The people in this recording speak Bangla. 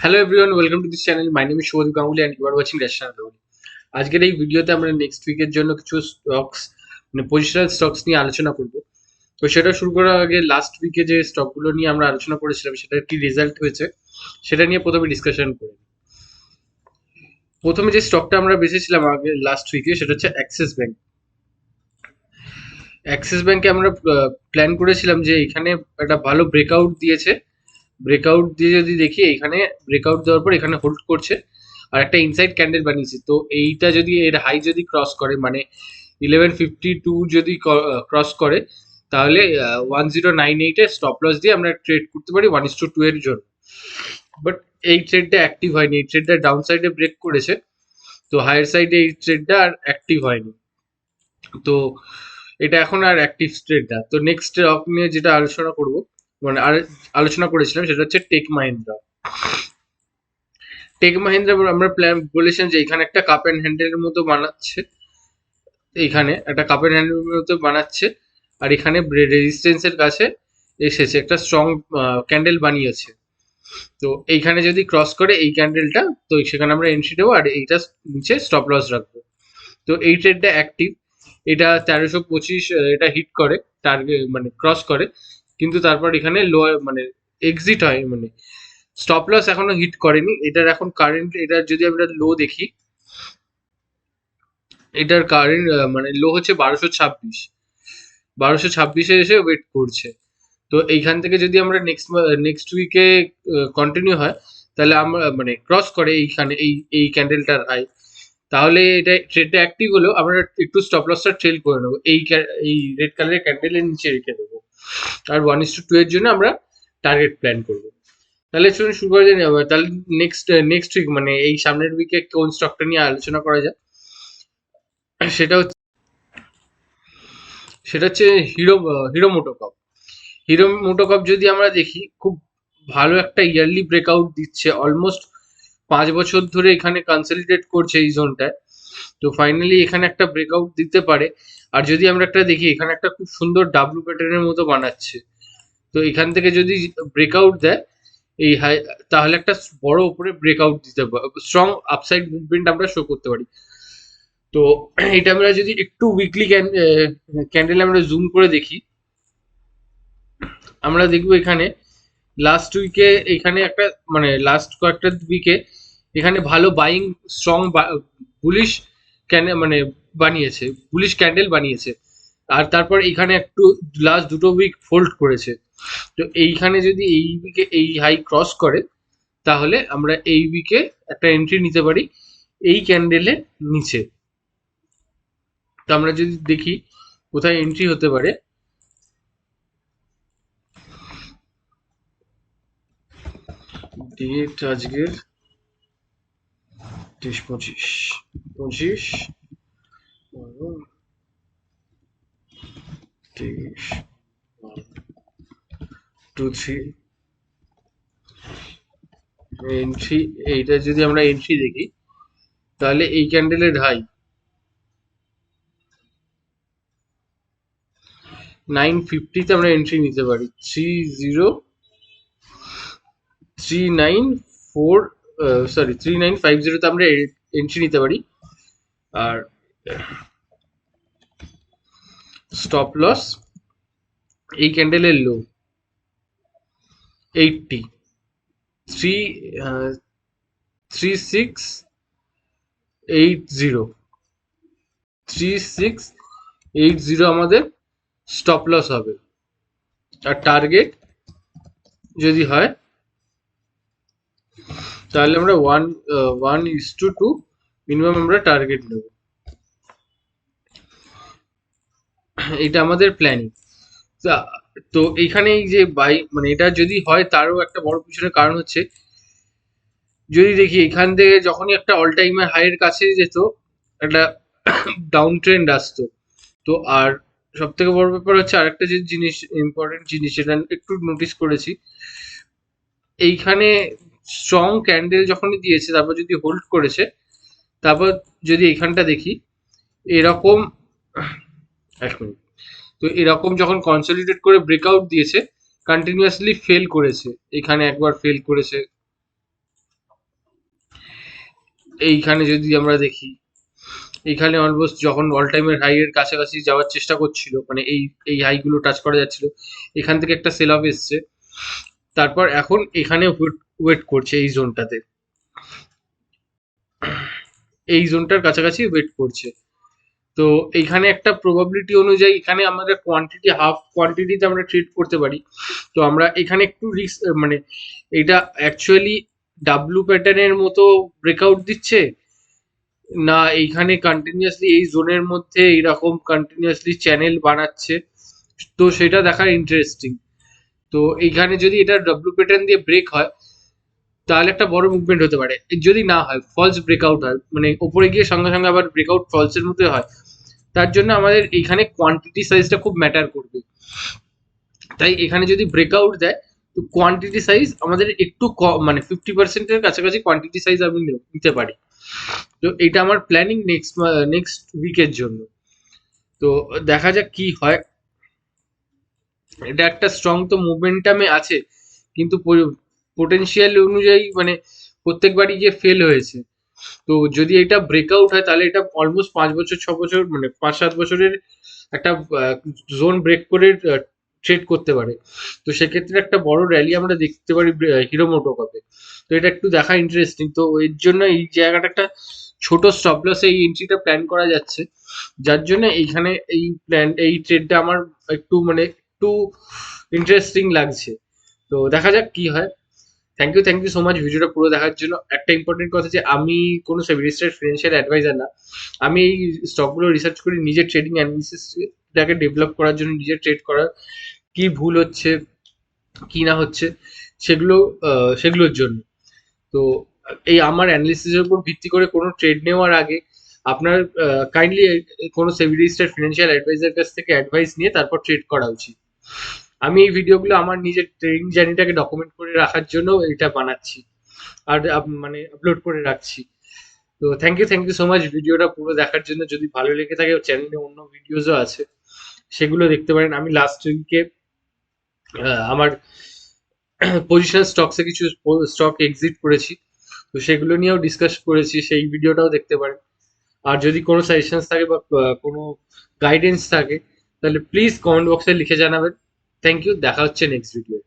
Hello everyone welcome to this channel my name is Subhadeep Ganguly and you are watching restaurant Ganguly আজকের এই ভিডিওতে আমরা নেক্সট উইকের জন্য কিছু স্টকস মানে পজিশনাল স্টকস নিয়ে আলোচনা করব। তো সেটা শুরু করার আগে লাস্ট উইকে যে স্টকগুলো নিয়ে আমরা আলোচনা করেছিলাম সেটার কি রেজাল্ট হয়েছে, সেটা নিয়ে প্রথমে ডিসকাশন করি প্রথমে যে স্টকটা আমরা বেঁচেছিলাম আগে লাস্ট উইকে সেটা হচ্ছে অ্যাক্সিস ব্যাংক অ্যাক্সিস ব্যাংকে আমরা প্ল্যান করেছিলাম যে এখানে একটা ভালো ব্রেকআউট দিয়েছে। ব্রেকআউট দিয়ে যদি দেখি, এখানে ব্রেকআউট দেওয়ার পর এখানে হোল্ড করছে। আর একটা ইনসাইড ক্যান্ডেল বানিয়েছে। তো এইটা যদি এর হাই যদি ক্রস করে মানে ইলেভেন ফিফটি টু যদি ক্রস করে, তাহলে ওয়ান জিরো নাইন এইটে স্টপ লস দিয়ে আমরা ট্রেড করতে পারি ওয়ান ইস টু টু এর জন্য। বাট এই ট্রেডটা অ্যাক্টিভ হয়নি। এই ট্রেডটা ডাউন সাইডে ব্রেক করেছে। তো হায়ার সাইডে এই ট্রেডটা আর অ্যাক্টিভ হয়নি। তো এটা এখন আর অ্যাক্টিভ ট্রেডটা তো নেক্সট স্টক নিয়ে যেটা আলোচনা করব মানে আলোচনা করেছিলাম, সেটা হচ্ছে টেক মাহিন্দ্রা টেক মাহিন্দ্রা আমরা প্ল্যান বলেছিলাম যে এখানে একটা কাপ অ্যান্ড হ্যান্ডেলের মতো বানাচ্ছে। এখানে একটা কাপ অ্যান্ড হ্যান্ডেলের মতো বানাচ্ছে, আর এখানে রেজিস্ট্যান্সের কাছে এসেছে, একটা স্ট্রং ক্যান্ডেল বানিয়েছে। তো এইখানে যদি ক্রস করে এই ক্যান্ডেলটা তো সেখানে আমরা এন্ট্রি দেবো, আর এইটা নিচে স্টপ লস রাখব। তো এই ট্রেডটা অ্যাক্টিভ এটা তেরোশো পঁচিশ এটা হিট করে টার্গেট মানে ক্রস করে। কিন্তু তারপর এখানে লো মানে এক্সিট হয় মানে স্টপ লস এখনও হিট করেনি। এটার এখন কারেন্ট এটার যদি আমরা লো দেখি, এটার কারেন্ট মানে লো হচ্ছে বারোশো ছাব্বিশ। বারোশো ছাব্বিশে এসে ওয়েট করছে। তো এইখান থেকে যদি আমরা নেক্সট নেক্সট উইকে কন্টিনিউ হয়, তাহলে আমরা মানে ক্রস করে এইখানে, এই এই ক্যান্ডেলটার হাই তাহলে এটা ট্রেডটা অ্যাক্টিভ হলেও আমরা একটু স্টপ লসটা ট্রেল করে নেব। এই এই রেড কালারের ক্যান্ডেলের নিচে রেখে দেবো। আর ওয়ান ইস টু টু এর জন্য আমরা টার্গেট প্ল্যান করব। তাহলে চলুন শুরু করা যায় তাহলে নেক্সট নেক্সট উইক মানে এই সামনের উইকে কোন স্টকটা নিয়ে আলোচনা করা যায় সেটা হচ্ছে সেটা হচ্ছে Hero Hero MotoCorp Hero MotoCorp যদি আমরা দেখি, খুব ভালো একটা ইয়ারলি ব্রেকআউট দিচ্ছে। অলমোস্ট পাঁচ বছর ধরে এখানে কনসলিডেট করছে এই জোনটায় তো ফাইনালি এখানে একটা ব্রেকআউট দিতে পারে। আর যদি আমরা একটা দেখি, এখানে একটা খুব সুন্দর ডাব্লু প্যাটার্নের মতো বানাচ্ছে। তো এখান থেকে যদি ব্রেকআউট দেয়, এই হাই তাহলে একটা বড় উপরে ব্রেকআউট দিতে স্ট্রং আপসাইড মুভমেন্ট আমরা শো করতে পারি। তো এটা আমরা যদি একটু উইকলি ক্যান্ডেল আমরা জুম করে দেখি, আমরা দেখব এখানে লাস্ট উইকে এখানে একটা মানে লাস্ট কয়েকটা উইকে এখানে ভালো বাইং স্ট্রং বুলিশ ক্যান্ডেল মানে বানিয়েছে বুলিশ ক্যান্ডেল বানিয়েছে। আর তারপর এখানে একটু লাস্ট দুটো উইক ফোল্ড করেছে। তো এইখানে যদি এই উইকে এই হাই ক্রস করে, তাহলে আমরা এই উইকে একটা এন্ট্রি নিতে পারি এই ক্যান্ডেলের নিচে। তো আমরা যদি দেখি কোথায় এন্ট্রি হতে পারে। ডেট আজকের তেইশ পঁচিশ পঁচিশ তেইশ টু থ্রি এন্ট্রি এইটা যদি আমরা এন্ট্রি দেখি, তাহলে এই ক্যান্ডেলের হাই নাইন ফিফটিতে আমরা এন্ট্রি নিতে পারি। Three zero three nine four sorry three nine five জিরোতে আমরা এন্ট্রি নিতে পারি। আর স্টপ লস এই ক্যান্ডেলের low eighty three three six eight zero three six eight zero আমাদের স্টপ লস হবে। আর টার্গেট যদি হয় তাহলে আমরা one one is to two minimum আমরা টার্গেট নেব। এটা আমাদের প্ল্যানিং তো এইখানে এই যে বাই মানে এটা যদি হয় তারও একটা বড় পিছনের কারণ হচ্ছে, যদি দেখি এখান থেকে যখনই একটা অল টাইমের হাইয়ের কাছে যেত, একটা ডাউন ট্রেন্ড আসতো। তো আর সব থেকে বড় ব্যাপার হচ্ছে আরেকটা যে জিনিস ইম্পর্টেন্ট জিনিস, সেটা একটু নোটিস করেছি। এইখানে স্ট্রং ক্যান্ডেল যখনই দিয়েছে, তারপর যদি হোল্ড করেছে, তারপর যদি এখানটা দেখি, এরকম, এক মিনিট তো এরকম যখন কনসলিডেট করে ব্রেকআউট দিয়েছে কন্টিনিউয়াসলি ফেল করেছে, এখানে একবার ফেল করেছে, এইখানে যদি আমরা দেখি, এখানে অলমোস্ট যখন অল টাইমের হাই এর কাছাকাছি যাওয়ার চেষ্টা করছিল মানে এই এই হাইগুলো টাচ করা যাচ্ছিল, এখান থেকে একটা সেল অফ এসছে, তারপর এখন এখানে ওয়েট করছে এই জোনটাতে এই জোনটার কাছাকাছি ওয়েট করছে। তো এইখানে একটা প্রবাবিলিটি অনুযায়ী এখানে আমাদের কোয়ান্টিটি হাফ কোয়ান্টিটিতে আমরা ট্রিট করতে পারি। তো আমরা এখানে একটু রিস্ক মানে এটা অ্যাকচুয়ালি ডাব্লু প্যাটার্নের মতো ব্রেকআউট দিচ্ছে, না এইখানে কন্টিনিউয়াসলি এই জোনের মধ্যে এইরকম কন্টিনিউয়াসলি চ্যানেল বানাচ্ছে? তো সেটা দেখার ইন্টারেস্টিং তো এইখানে যদি এটা ডাব্লু প্যাটার্ন দিয়ে ব্রেক হয় তাহলে একটা বড় মুভমেন্ট হতে পারে। যদি না হয় ফলস ব্রেকআউট হয় মানে ওপরে গিয়ে সঙ্গে সঙ্গে আবার ব্রেকআউট ফলসের মধ্যে হয়, তার জন্য আমাদের এখানে কোয়ান্টিটি সাইজটা খুব ম্যাটার করবে। তাই এখানে যদি ব্রেকআউট দেয়, তো কোয়ান্টিটি সাইজ আমাদের একটু মানে ফিফটি পার্সেন্টের কাছাকাছি কোয়ান্টিটি সাইজ আমি নিতে পারি। তো এটা আমার প্ল্যানিং নেক্সট নেক্সট উইকের জন্য। তো দেখা যাক কি হয়। এটা একটা স্ট্রং তো মুভমেন্টামে আছে, কিন্তু পোটেনশিয়াল অনুযায়ী মানে প্রত্যেকবারই যে ফেল হয়েছে। তো যদি এটা ব্রেকআউট হয়, তাহলে এটা অলমোস্ট পাঁচ বছর, ছ বছর মানে পাঁচ, সাত বছরের একটা জোন ব্রেক করে ট্রেড করতে পারে। তো সেক্ষেত্রে একটা বড় র্যালি আমরা দেখতে পারি হিরো মোটো মোটোকপে তো এটা একটু দেখা ইন্টারেস্টিং তো এর জন্য এই জায়গাটা একটা ছোট স্টপ লসে এই এন্ট্রিটা প্ল্যান করা যাচ্ছে। যার জন্য এইখানে এই প্ল্যান এই ট্রেডটা আমার একটু মানে একটু ইন্টারেস্টিং লাগছে। তো দেখা যাক কি হয়। Thank you thank you so much ভিডিওটা পুরো দেখার জন্য। একটা ইম্পর্টেন্ট কথা যে, আমি কোনো সেভিস্টার ফিনান্সিয়াল অ্যাডভাইজার না। আমি এই স্টকগুলো রিসার্চ করি, নিজের ট্রেডিং অ্যানালিসিসটাকে ডেভেলপ করার জন্য নিজের ট্রেড করার কি ভুল হচ্ছে, কি না হচ্ছে, সেগুলো সেগুলোর জন্য। তো এই আমার অ্যানালিসিসের উপর ভিত্তি করে কোনো ট্রেড নেওয়ার আগে আপনার কাইন্ডলি কোনো সেভিস্টার ফিনান্সিয়াল অ্যাডভাইজার কাছ থেকে অ্যাডভাইস নিয়ে তারপর ট্রেড করা উচিত। আমি এই ভিডিওগুলো আমার নিজের ট্রেনিং জার্নিটাকে ডকুমেন্ট করে রাখার জন্য এটা বানাচ্ছি। আর মানে আপলোড করে রাখছি। তো thank you thank you so much ভিডিওটা পুরো দেখার জন্য যদি ভালো লেগে থাকে চ্যানেলে অন্য ভিডিওসও আছে, সেগুলো দেখতে পারেন। আমি লাস্ট উইকে আমার পজিশন স্টকসে কিছু স্টক এক্সিট করেছি। তো সেগুলো নিয়েও ডিসকাস করেছি, সেই ভিডিওটাও দেখতে পারেন। আর যদি কোনো সাজেশনস থাকে বা কোনো গাইডেন্স থাকে, তাহলে প্লিজ কমেন্ট বক্সে লিখে জানাবেন। থ্যাংক ইউ দেখা হচ্ছে নেক্সট ভিডিও